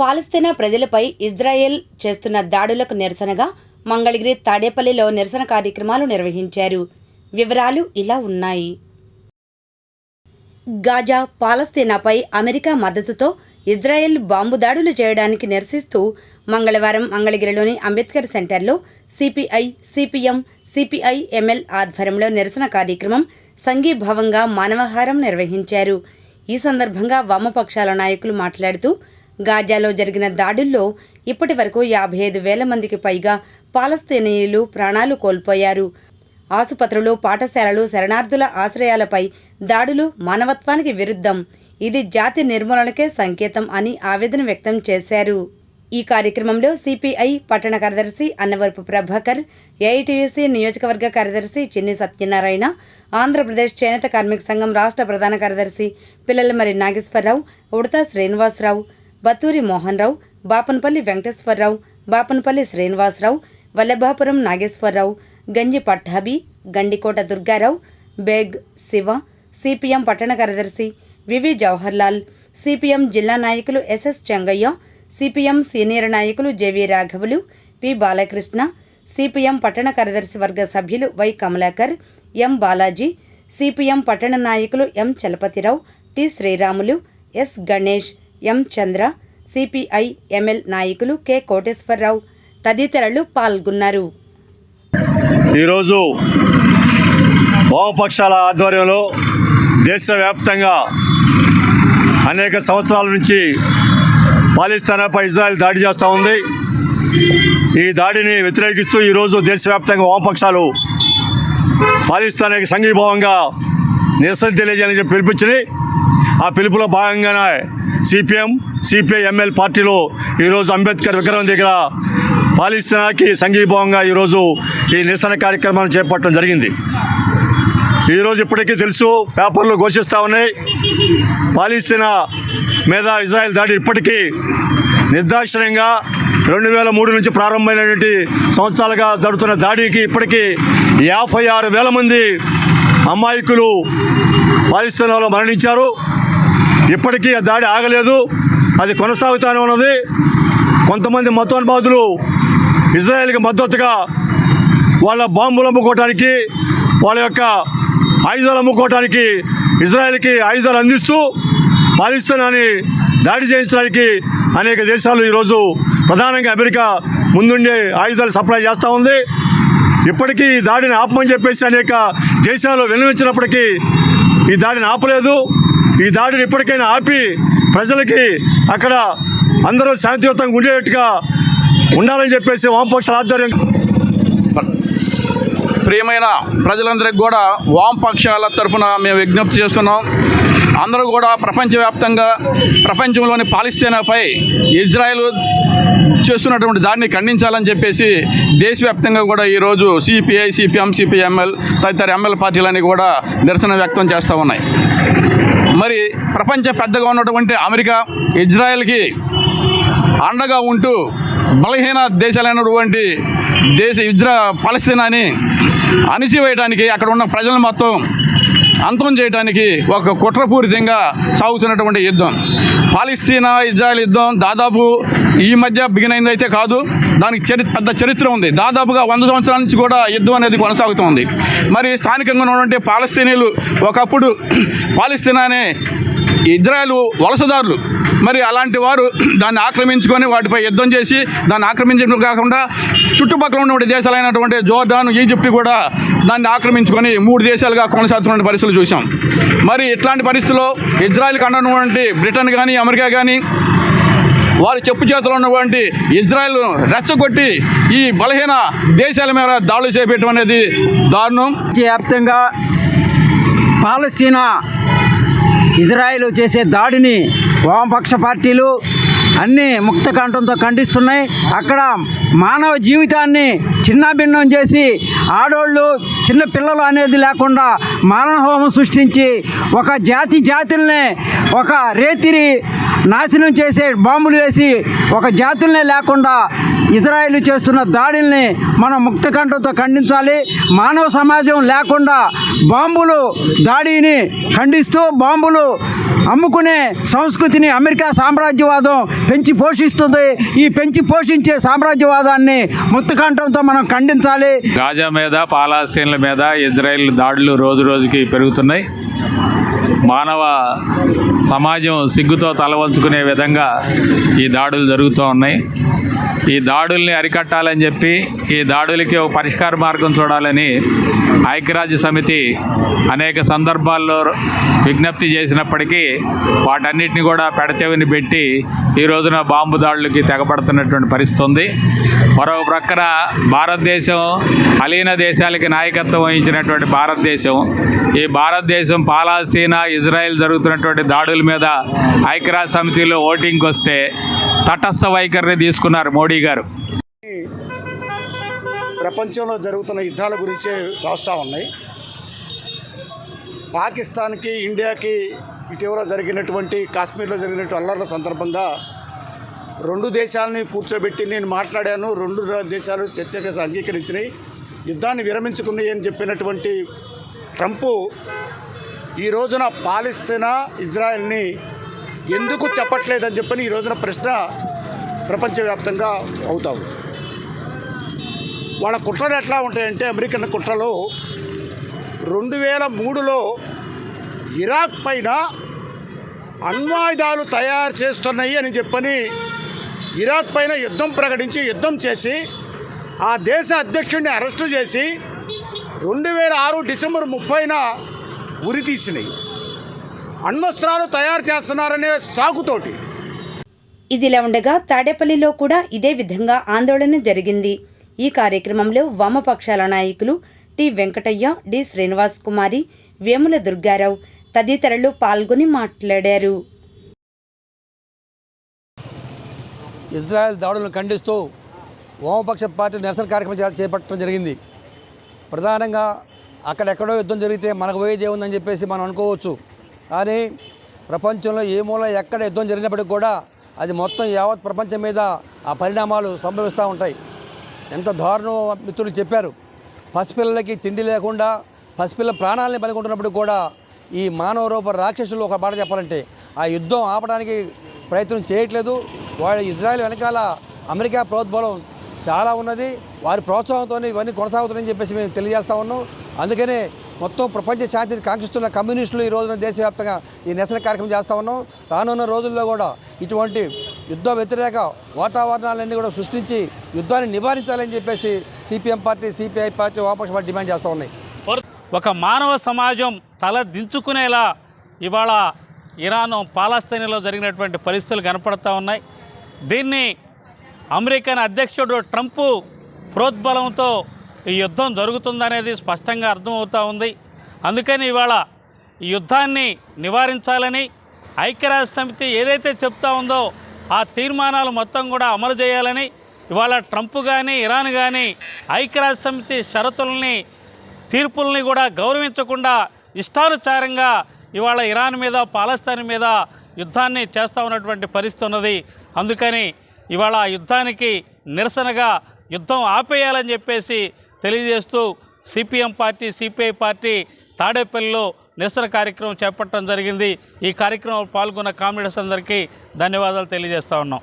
పాలస్తీనా ప్రజలపై ఇజ్రాయెల్ చేస్తున్న దాడులకు నిరసనగా మంగళగిరి తాడేపల్లిలో నిరసన కార్యక్రమాలు నిర్వహించారు. వివరాలు ఇలా ఉన్నాయి. గాజా పాలస్తీనాపై అమెరికా మద్దతుతో ఇజ్రాయెల్ బాంబు దాడులు చేయడానికి నిరసిస్తూ మంగళవారం మంగళగిరిలోని అంబేద్కర్ సెంటర్లో సిపిఐ సిపిఎం సిపిఐ ఎంఎల్ ఆధ్వర్యంలో నిరసన కార్యక్రమం సంఘీభావంగా మానవహారం నిర్వహించారు. ఈ సందర్భంగా వామపక్షాల నాయకులు మాట్లాడుతూ గాజాలో జరిగిన దాడుల్లో ఇప్పటి వరకు యాభై ఐదు వేల మందికి పైగా పాలస్తీనీయులు ప్రాణాలు కోల్పోయారు. ఆసుపత్రులు పాఠశాలలు శరణార్థుల ఆశ్రయాలపై దాడులు మానవత్వానికి విరుద్ధం. ఇది జాతి నిర్మూలనకే సంకేతం అని ఆవేదన వ్యక్తం చేశారు. ఈ కార్యక్రమంలో సిపిఐ పట్టణ కార్యదర్శి అన్నవరపు ప్రభాకర్ ఏఐటీయూసీ నియోజకవర్గ కార్యదర్శి చిన్ని సత్యనారాయణ ఆంధ్రప్రదేశ్ చేనేత కార్మిక సంఘం రాష్ట్ర ప్రధాన కార్యదర్శి పిల్లలమరి నాగేశ్వరరావు ఉడతా శ్రీనివాసరావు బత్తూరి మోహన్రావు బాపనపల్లి వెంకటేశ్వరరావు బాపనపల్లి శ్రీనివాసరావు వల్లభాపురం నాగేశ్వరరావు గంజి పట్టాభి గండికోట దుర్గారావు బేగ్ శివ సిపిఎం పట్టణ కార్యదర్శి వివి జవహర్లాల్ సిపిఎం జిల్లా నాయకులు ఎస్ఎస్ చెంగయ్య సిపిఎం సీనియర్ నాయకులు జెవి రాఘవులు పి బాలకృష్ణ సిపిఎం పట్టణ కార్యదర్శి వర్గ సభ్యులు Y Kamalakar M Balaji CPM పట్టణ నాయకులు M Chalapathirao T Sriramulu S Ganesh M Chandra CPI ML నాయకులు కె కోటేశ్వరరావు తదితరులు పాల్గొన్నారు. ఈరోజు వామపక్షాల ఆధ్వర్యంలో దేశవ్యాప్తంగా అనేక సంవత్సరాల నుంచి పాలిస్తానాపై ఇజ్రాయెల్ దాడి చేస్తూ ఉంది. ఈ దాడిని వ్యతిరేకిస్తూ ఈరోజు దేశవ్యాప్తంగా వామపక్షాలు పాలిస్తానికి సంఘీభావంగా నిరసన తెలియజేయాలని చెప్పి పిలిపించినాయి ఆ పిలుపులో భాగంగానే సిపిఎం సిపిఐఎంఎల్ ఎంఎల్ ఈరోజు అంబేద్కర్ విగ్రహం దగ్గర పాలిస్తానాకి సంఘీభావంగా ఈరోజు ఈ నిరసన కార్యక్రమాన్ని చేపట్టడం జరిగింది. ఈరోజు ఇప్పటికీ తెలుసు పేపర్లు ఘోషిస్తూ ఉన్నాయి. పాలిస్తీనా మీద ఇజ్రాయెల్ దాడి ఇప్పటికీ నిర్దాక్షిణ్యంగా రెండు వేల మూడు నుంచి ప్రారంభమైనటువంటి సంవత్సరాలుగా జరుగుతున్న దాడికి ఇప్పటికీ యాభై ఆరు వేల మంది అమాయకులు పాలిస్తీనాలో మరణించారు. ఇప్పటికీ ఆ దాడి ఆగలేదు. అది కొనసాగుతూనే ఉన్నది. కొంతమంది మతోన్మాదులు ఇజ్రాయెల్కి మద్దతుగా వాళ్ళ బాంబులు అమ్ముకోవటానికి వాళ్ళ యొక్క ఆయుధాలు అమ్ముకోవటానికి ఇజ్రాయెల్కి ఆయుధాలు అందిస్తూ పాలిస్తానాన్ని దాడి చేయించడానికి అనేక దేశాలు ఈరోజు ప్రధానంగా అమెరికా ముందుండే ఆయుధాలు సప్లై చేస్తూ ఉంది. ఇప్పటికీ ఈ దాడిని ఆపమని చెప్పేసి అనేక దేశాలు విన్నవించినప్పటికీ ఈ దాడిని ఆపలేదు. ఈ దాడిని ఇప్పటికైనా ఆపి ప్రజలకి అక్కడ అందరూ శాంతియుతంగా ఉండేట్టుగా ఉండాలని చెప్పేసి వామపక్షాల ఆధ్వర్యం ప్రియమైన ప్రజలందరికీ కూడా వామపక్షాల తరఫున మేము విజ్ఞప్తి చేస్తున్నాం. అందరూ కూడా ప్రపంచవ్యాప్తంగా ప్రపంచంలోని పాలిస్తీనాపై ఇజ్రాయెల్ చేస్తున్నటువంటి దాన్ని ఖండించాలని చెప్పేసి దేశవ్యాప్తంగా కూడా ఈరోజు సిపిఐ సిపిఎం సిపిఎంఎల్ తదితర ఎమ్మెల్యే పార్టీలన్నీ కూడా నిరసన వ్యక్తం చేస్తూ ఉన్నాయి. మరి ప్రపంచ పెద్దగా ఉన్నటువంటి అమెరికా ఇజ్రాయెల్కి అండగా ఉంటూ బలహీన దేశాలైనటువంటి దేశ ఇజ్రా పాలస్తీనాని అణిచివేయడానికి అక్కడ ఉన్న ప్రజలను మొత్తం అంతం చేయడానికి ఒక కుట్రపూరితంగా సాగుతున్నటువంటి యుద్ధం. పాలిస్తీనా ఇజ్రాయెల్ యుద్ధం దాదాపు ఈ మధ్య బిగినైంది అయితే కాదు దానికి చరి పెద్ద చరిత్ర ఉంది. దాదాపుగా వంద సంవత్సరాల నుంచి కూడా యుద్ధం అనేది కొనసాగుతుంది. మరి స్థానికంగా ఉన్నటువంటి పాలస్తీనీలు ఒకప్పుడు పాలిస్తీనానే ఇజ్రాయెల్ వలసదారులు. మరి అలాంటి వారు దాన్ని ఆక్రమించుకొని వాటిపై యుద్ధం చేసి దాన్ని ఆక్రమించడం కాకుండా చుట్టుపక్కల ఉన్నటువంటి దేశాలైనటువంటి జోర్డాన్ ఈజిప్ట్ కూడా దాన్ని ఆక్రమించుకొని మూడు దేశాలుగా కొనసాగుతున్న పరిస్థితులు చూసాం మరి ఇట్లాంటి పరిస్థితుల్లో ఇజ్రాయెల్కి అండనటువంటి బ్రిటన్ కానీ అమెరికా కానీ వారి చెప్పు చేతిలో ఉన్నటువంటి ఇజ్రాయెల్ రెచ్చగొట్టి ఈ బలహీన దేశాల మీద దాడులు చేపట్టడం అనేది దారుణం. వ్యాప్తంగా పాలస్తీనా ఇజ్రాయిల్ చేసే దాడిని వామపక్ష పార్టీలు అన్నీ ముక్త కంఠంతో ఖండిస్తున్నాయి. అక్కడ మానవ జీవితాన్ని చిన్నాభిన్నం చేసి ఆడోళ్ళు చిన్న పిల్లలు అనేది లేకుండా మానవహోమం సృష్టించి ఒక జాతి జాతుల్ని ఒక రేతిరి నాశనం చేసే బాంబులు వేసి ఒక జాతుల్నే లేకుండా ఇజ్రాయిల్ చేస్తున్న దాడుల్ని మనం ముక్తకంఠంతో ఖండించాలి. మానవ సమాజం లేకుండా బాంబులు దాడిని ఖండిస్తూ బాంబులు అమ్ముకునే సంస్కృతిని అమెరికా సామ్రాజ్యవాదం పెంచి పోషిస్తుంది. ఈ పెంచి పోషించే సామ్రాజ్యవాదాన్ని ముక్తకంఠంతో మనం ఖండించాలి. గాజా మీద పాలాస్తీన్ల మీద ఇజ్రాయెల్ దాడులు రోజు రోజుకి పెరుగుతున్నాయి. మానవ సమాజం సిగ్గుతో తలవంచుకునే విధంగా ఈ దాడులు జరుగుతూ ఉన్నాయి. ఈ దాడుల్ని అరికట్టాలని చెప్పి ఈ దాడులకి ఒక పరిష్కార మార్గం చూడాలని ఐక్యరాజ్య సమితి అనేక సందర్భాల్లో విజ్ఞప్తి చేసినప్పటికీ వాటన్నిటిని కూడా పెడచెవిని పెట్టి ఈ రోజున బాంబు దాడులకి తెగపడుతున్నటువంటి పరిస్థితి ఉంది. మరో ప్రక్కన భారతదేశం అలీన దేశాలకి నాయకత్వం వహించినటువంటి భారతదేశం. ఈ భారతదేశం పాలాస్తీన ఇజ్రాయెల్ జరుగుతున్నటువంటి దాడుల మీద ఐక్యరాజ్య సమితిలో ఓటింగ్కి వస్తే తటస్థ వైఖరిని తీసుకున్నారు మోడీ గారు. ప్రపంచంలో జరుగుతున్న యుద్ధాల గురించే రాస్తూ ఉన్నాయి. పాకిస్తాన్కి ఇండియాకి ఇటీవల జరిగినటువంటి కాశ్మీర్లో జరిగినటువంటి అల్లర్ల సందర్భంగా రెండు దేశాలని కూర్చోబెట్టి నేను మాట్లాడాను. రెండు దేశాలు చర్చగా అంగీకరించినాయి. యుద్ధాన్ని విరమించుకున్నాయి అని చెప్పినటువంటి ట్రంపు ఈ రోజున పాలిస్తీనా ఇజ్రాయెల్ని ఎందుకు చెప్పట్లేదని చెప్పని ఈ రోజున ప్రశ్న ప్రపంచవ్యాప్తంగా అవుతావు వాళ్ళ కుట్రలు ఎట్లా ఉంటాయంటే అమెరికన్ కుట్రలు రెండు వేల మూడులో ఇరాక్ పైన అణ్వాయుధాలు తయారు చేస్తున్నాయి అని చెప్పని ఇరాక్ పైన యుద్ధం ప్రకటించి యుద్ధం చేసి ఆ దేశ అధ్యక్షుడిని అరెస్టు చేసి రెండు వేల ఆరు డిసెంబర్ ముప్పైన ఉరి తీసినాయి. అణ్వస్త్రాలు తయారు చేస్తున్నారనే సాకుతోటి ఇదిలా ఉండగా తాడేపల్లిలో కూడా ఇదే విధంగా ఆందోళన జరిగింది. ఈ కార్యక్రమంలో వామపక్షాల నాయకులు టి. వెంకటయ్య డి. శ్రీనివాస్ కుమారి వేముల దుర్గారావు తదితరులు పాల్గొని మాట్లాడారు. ఇజ్రాయెల్ దాడులను ఖండిస్తూ వామపక్ష పార్టీ నిరసన కార్యక్రమం చేపట్టడం జరిగింది. ప్రధానంగా అక్కడెక్కడో యుద్ధం జరిగితే మనకు పోయేది ఏముందని చెప్పేసి మనం అనుకోవచ్చు. కానీ ప్రపంచంలో ఏ మూల ఎక్కడ యుద్ధం జరిగినప్పటికి కూడా అది మొత్తం యావత్ ప్రపంచం మీద ఆ పరిణామాలు సంభవిస్తూ ఉంటాయి. ఎంత దారుణం మిత్రులు చెప్పారు. పసిపిల్లలకి తిండి లేకుండా పసిపిల్ల ప్రాణాలని పలుకుంటున్నప్పుడు కూడా ఈ మానవ రూప రాక్షసులు ఒక మాట చెప్పాలంటే ఆ యుద్ధం ఆపడానికి ప్రయత్నం చేయట్లేదు. వాళ్ళ ఇజ్రాయెల్ వెనకాల అమెరికా ప్రోద్బలం చాలా ఉన్నది. వారి ప్రోత్సాహంతో ఇవన్నీ కొనసాగుతున్నాయని చెప్పేసి మేము తెలియజేస్తా ఉన్నాం. అందుకనే మొత్తం ప్రపంచ శాంతిని కాంక్షిస్తున్న కమ్యూనిస్టులు ఈ రోజున దేశవ్యాప్తంగా ఈ నిరసన కార్యక్రమం చేస్తూ ఉన్నాం. రానున్న రోజుల్లో కూడా ఇటువంటి యుద్ధ వ్యతిరేక వాతావరణాలన్నీ కూడా సృష్టించి యుద్ధాన్ని నివారించాలని చెప్పేసి సిపిఎం పార్టీ సిపిఐ పార్టీ వామపక్ష పార్టీ డిమాండ్ చేస్తూ ఉన్నాయి. ఒక మానవ సమాజం తల దించుకునేలా ఇవాళ ఇరాన్ పాలస్తీనాలో జరిగినటువంటి పరిస్థితులు కనపడతా ఉన్నాయి. దీన్ని అమెరికన్ అధ్యక్షుడు ట్రంప్ ప్రోద్బలంతో ఈ యుద్ధం జరుగుతుందనేది స్పష్టంగా అర్థమవుతూ ఉంది. అందుకని ఇవాళ ఈ యుద్ధాన్ని నివారించాలని ఐక్యరాజ్య సమితి ఏదైతే చెప్తా ఉందో ఆ తీర్మానాలు మొత్తం కూడా అమలు చేయాలని ఇవాళ ట్రంప్ కానీ ఇరాన్ కానీ ఐక్యరాజ్య సమితి షరతుల్ని తీర్పుల్ని కూడా గౌరవించకుండా ఇష్టానుసారంగా ఇవాళ ఇరాన్ మీద పాలస్తీన్ మీద యుద్ధాన్ని చేస్తూ ఉన్నటువంటి పరిస్థితి ఉన్నది. అందుకని ఇవాళ ఆ యుద్ధానికి నిరసనగా యుద్ధం ఆపేయాలని చెప్పేసి తెలియజేస్తూ సిపిఎం పార్టీ సిపిఐ పార్టీ తాడేపల్లిలో నిరసన కార్యక్రమం చేపట్టడం జరిగింది. ఈ కార్యక్రమంలో పాల్గొన్న కామ్రేడ్స్ అందరికీ ధన్యవాదాలు తెలియజేస్తా ఉన్నాం.